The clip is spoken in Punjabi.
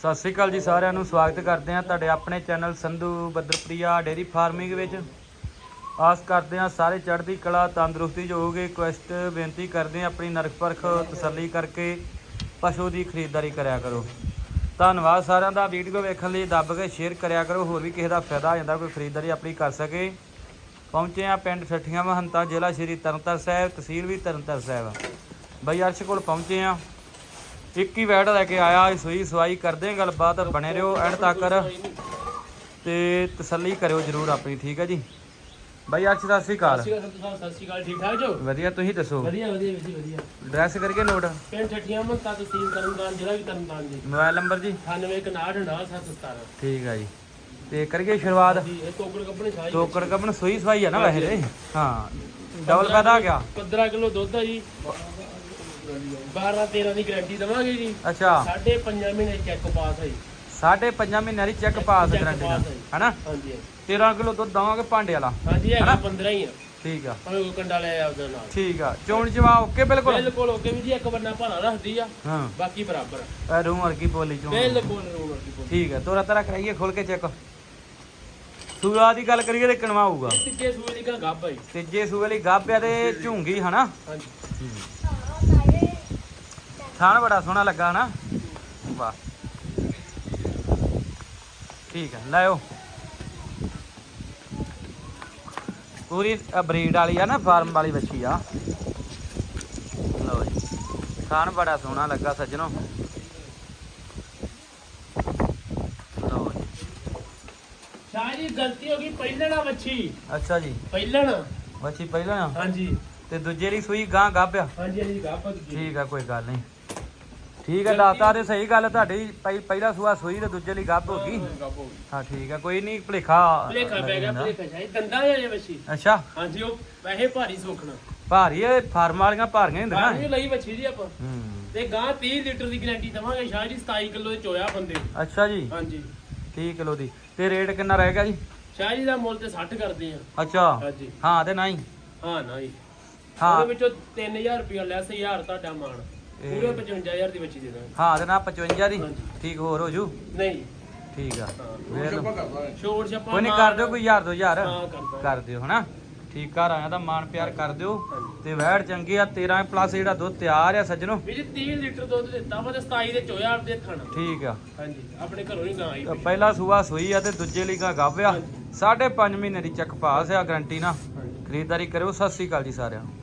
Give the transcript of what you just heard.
ਸਤਿ ਸ੍ਰੀ ਅਕਾਲ ਜੀ ਸਾਰਿਆਂ ਨੂੰ, ਸਵਾਗਤ ਕਰਦੇ ਹਾਂ ਤੁਹਾਡੇ ਆਪਣੇ channel Sandhu Badarpriya dairy farming ਵਿੱਚ। ਆਸ ਕਰਦੇ ਹਾਂ ਸਾਰੇ ਚੜ੍ਹਦੀ ਕਲਾ, ਤੰਦਰੁਸਤੀ 'ਚ ਹੋਗੇ ਕੁਐਸਟ ਬੇਨਤੀ ਕਰਦੇ ਹਾਂ ਆਪਣੀ ਨਰਕ ਪਰਖ ਤਸੱਲੀ ਕਰਕੇ ਪਸ਼ੂ ਦੀ ਖਰੀਦਦਾਰੀ ਕਰਿਆ ਕਰੋ। ਧੰਨਵਾਦ ਸਾਰਿਆਂ ਦਾ, ਵੀਡੀਓ ਵੇਖਣ ਲਈ ਦੱਬ ਕੇ ਸ਼ੇਅਰ ਕਰਿਆ ਕਰੋ, ਹੋਰ ਵੀ ਕਿਸੇ ਦਾ ਫਾਇਦਾ ਆ ਜਾਂਦਾ, ਕੋਈ ਖਰੀਦਦਾਰੀ ਆਪਣੀ ਕਰ ਸਕੇ। ਪਹੁੰਚੇ ਆ ਪਿੰਡ ਠੱਠੀਆਂ ਮਹੰਤਾ, ਜ਼ਿਲ੍ਹਾ ਸ਼੍ਰੀ ਤਰਨਤਾਰਨ ਸਾਹਿਬ, ਤਹਿਸੀਲ ਵੀ ਤਰਨਤਾਰਨ ਸਾਹਿਬ ਬਈ ਅਰਸ਼ ਕੋਲ ਪਹੁੰਚੇ ਆ ਇੱਕ ਹੀ ਵੈਟ ਲੈ ਕੇ ਆਇਆ ਸੂਈ ਸਵਾਈ ਕਰਦੇ ਹਾਂ ਗੱਲਬਾਤ ਬਣੇ ਰਹੋ ਐਂਡ ਤੱਕ। ਤੇ ਤਸੱਲੀ ਕਰਿਓ ਜਰੂਰ ਆਪਣੀ ਠੀਕ ਹੈ ਜੀ? ਬਈ ਅਰਸ਼ ਸਤਿ ਸ੍ਰੀ ਅਕਾਲ। ਸਤਿ ਸ਼੍ਰੀ ਅਕਾਲ ਸਾਹਿਬ ਸਤਿ ਸ਼੍ਰੀ ਅਕਾਲ ਠੀਕ ਠਾਕ ਜੋ? ਵਧੀਆ ਤੁਸੀਂ ਦੱਸੋ? ਵਧੀਆ ਵਧੀਆ ਵਧੀਆ ਵਧੀਆ। ਐਡਰੈਸ ਕਰਕੇ ਨੋਟ। ਪਿੰਡ ਠੱਠੀਆਂ ਮਨ ਤੱਕ ਤਹਿਸੀਲ ਤਰਨਤਾਰਨ ਜ਼ਿਲ੍ਹਾ ਵੀ ਤਰਨਤਾਰਨ ਜੀ। ਮੋਬਾਈਲ ਨੰਬਰ ਜੀ? 9159 ਠੀਕ ਹੈ ਜੀ। ਤੇ ਕਰੀਏ ਸ਼ੁਰੂਆਤ। ਜੀ ਇਹ ਟੋਕੜ ਕੱਪੜੇ ਸਾਈ ਟੋਕੜ ਕਪਣ ਸੂਈ ਸਵਾਈ ਆ ਨਾ ਵੈਸੇ। ਹਾਂ ਡਬਲ ਪੈਦਾ ਆ ਗਿਆ। 15 ਕਿਲੋ ਦੁੱਧ ਆ ਜੀ। 12 13 ਦੀ ਗਾਰੰਟੀ ਦਵਾਂਗੇ ਜੀ। ਅੱਛਾ। ਸਾਢੇ 5 ਮਹੀਨੇ ਚੈੱਕ ਪਾਸ ਹੈ ਜੀ। ਸਾਢੇ ਪੰਜਾਂ ਮਹੀਨਿਆਂ ਦੀ check pass Check guarantee pass ਨਾਲ ਹੈ ਜੀ। ਹਨਾ? ਹਾਂਜੀ 13 ਕਿਲੋ ਦੁੱਧ ਦਵਾਂਗੇ ਭਾਂਡੇ ਵਾਲਾ ਹਾਂਜੀ ਹੈਗਾ 15 ਹੀ ਆ। ਠੀਕ ਆ। ਭਾਵੇਂ ਕੋਈ ਕੰਡਾ ਲੈ ਆ ਉਹਦੇ ਨਾਲ ਠੀਕ ਆ। ਚੋਣ ਜਵਾ ਓਕੇ ਬਿਲਕੁਲ? ਬਿਲਕੁਲ ਓਕੇ ਵੀ ਜੀ ਇੱਕ ਬੰਨਾ ਭਾਰਾ ਰੱਖਦੀ ਆ ਹਾਂ। ਬਾਕੀ ਬਰਾਬਰ ਇਹ ਰੂਮ ਵਰਗੀ ਬੋਲੀ ਚੋਣ। ਬਿਲਕੁਲ ਰੂਮ ਵਰਗੀ ਬੋਲੀ। ਠੀਕ ਹੈ ਤੋਰਾ ਤਰਾ ਕਰਾਈਏ ਖੋਲ ਕੇ ਚੈੱਕ। ਸੂਆ ਦੀ ਗੱਲ ਕਰੀਏ ਤੇ ਕਣਵਾ ਹੋਊਗਾ ਇਹ ਤੀਜੇ ਸੂਏ ਦੀ ਗਾਂ ਗੱਭ ਆ ਜੀ। ਤੀਜੇ ਸੂਏ ਲਈ ਗਾਭਿਆ ਤੇ ਝੂੰਗੀ ਹਨਾ? ਹਾਂਜੀ। ਥਾਣ ਬੜਾ ਸੋਹਣਾ ਲੱਗਾ ਹਨਾ? ਵਾਹ। ਠੀਕ ਹੈ ਲਾਇਓ। ਪੂਰੀ ਬਰੀਡ ਵਾਲੀ ਆ ਨਾ ਫਾਰਮ ਵਾਲੀ ਬੱਚੀ ਆ। ਲਓ ਜੀ ਥਾਣ ਬੜਾ ਸੋਹਣਾ ਲੱਗਾ ਸੱਜਣੋ। ਲਓ ਜੀ। ਸ਼ਾਹ ਜੀ ਗਲਤੀ ਹੋ ਗਈ ਪਹਿਲਣਾ ਵੱਛੀ। ਅੱਛਾ ਜੀ। ਪਹਿਲਣਾ। ਬੱਚੀ ਪਹਿਲਾਂ ਆ ਹਾਂਜੀ। ਤੇ ਦੂਜੇ ਲਈ ਸੂਈ ਗਾਂ ਗਾਭਿਆ ਹਾਂਜੀ ਹਾਂਜੀ ਦੂਜੀ ਠੀਕ ਆ ਕੋਈ ਗੱਲ ਨਹੀਂ। ਠੀਕ ਆ ਦੱਸਤਾ ਤੇ ਸਹੀ ਗੱਲ ਤੁਹਾਡੀ ਪਹਿ- ਪਹਿਲਾ ਸੂਆ ਸੂਈ ਤੇ ਦੂਜੇ ਲਈ ਗੱਭ ਹੋ ਗਈ। ਹੋ ਗਈ। ਹਾਂ ਠੀਕ ਆ ਕੋਈ ਨਹੀਂ ਭਲੇਖਾ ਭਲੇਖਾ ਪੈ ਗਿਆ। ਭਲੇਖਾ ਸ਼ਾਹ ਦੰਦਾਂ ਆ ਜੇ ਵੱਛੀ। ਅੱਛਾ। ਹਾਂਜੀ ਉਹ ਵੈਸੇ ਭਾਰੀ ਸੁਖਣਾ। ਭਾਰੀ ਇਹ ਫਾਰਮ ਵਾਲੀਆਂ ਭਾਰੀਆਂ ਹੀ ਹੁੰਦੀਆਂ। ਭਾਰੀ ਲਈ ਵੱਛੀ ਜੀ ਆਪਾਂ। ਹੂੰ। ਤੇ ਗਾਂ 30 ਲੀਟਰ ਦੀ ਗਾਰੰਟੀ ਦਵਾਂਗੇ ਸ਼ਾਹ ਜੀ 27 ਕਿਲੋ ਦੇ ਚੋਇਆ ਬੰਦੇ। ਅੱਛਾ ਜੀ। ਹਾਂਜੀ। 30 ਕਿਲੋ ਦੀ। ਤੇ ਰੇਟ ਕਿੰਨਾ ਰਹੇਗਾ ਜੀ? ਸ਼ਾਹ ਜੀ ਦਾ ਮੁੱਲ ਤੇ 60 ਕਰਦੇ ਆ। ਅੱਛਾ। ਹਾਂਜੀ। ਹਾਂ ਤੇ ਨਹੀਂ। ਹਾਂ ਨਾ ਜੀ ਹਾਂ। ਉਹਦੇ ਵਿੱਚੋਂ 3000 ਰੁਪਇਆ ਲੈਸ 1000 ਤੁਹਾਡਾ ਮਾਣ। ਇਹ- ਪੂਰੇ 55000 ਦੀ ਵੱਛੀ ਦੇ ਦਾਂਗੇ। ਹਾਂ ਤੇ ਨਾ 55 ਦੀ? ਹਾਂਜੀ। ਠੀਕ ਹੋਰ ਹੋ ਜੂ? ਨਹੀਂ। ਠੀਕ ਆ। ਹਾਂ ਵੇਖ ਲਓ। ਛੋੜ ਛੱਪਾ ਕੋਈ ਨਹੀਂ ਕਰ ਦਿਓ ਕੋਈ ਹਜ਼ਾਰ ਦੋ ਹਾਂ ਕਰਦਾ ਕਰ ਦਿਓ ਹਨਾ? ਠੀਕ ਘਰ ਆਇਆ ਤਾਂ ਮਾਣ ਪਿਆਰ ਕਰ ਦਿਓ। ਹਾਂਜੀ। ਤੇ ਵੈੜ ਚੰਗੀ ਆ 13 ਪਲੱਸ ਜਿਹੜਾ ਦੁੱਧ ਤਿਆਰ ਆ ਸੱਜਣੋ। ਵੀ ਜੀ 30 ਲੀਟਰ ਦੁੱਧ ਦਿੱਤਾ ਵਾ ਤੇ 27 ਦੇ ਚੋਇਆ ਦੇ ਥਣ ਠੀਕ ਆ। ਹਾਂਜੀ ਆਪਣੇ ਘਰੋਂ ਹੀ ਗਾਂ ਆਈ। ਤਾਂ ਪਹਿਲਾ ਸੂਆ ਸੂਈ ਆ ਤੇ ਦੂਜੇ ਲਈ ਗਾਂ ਗੱਭ ਆ ਸਾਢੇ ਪੰਜ ਮਹੀਨੇ ਦੀ ਚੱਕ ਪਾਸ ਆ ਗਰੰਟੀ ਨਾਲ। ਹਾਂਜੀ। ਖਰੀਦਦਾਰੀ ਕਰਿਓ। ਸਤਿ ਸ੍ਰੀ ਅਕਾਲ ਜੀ ਸਾਰਿਆਂ ਨੂੰ।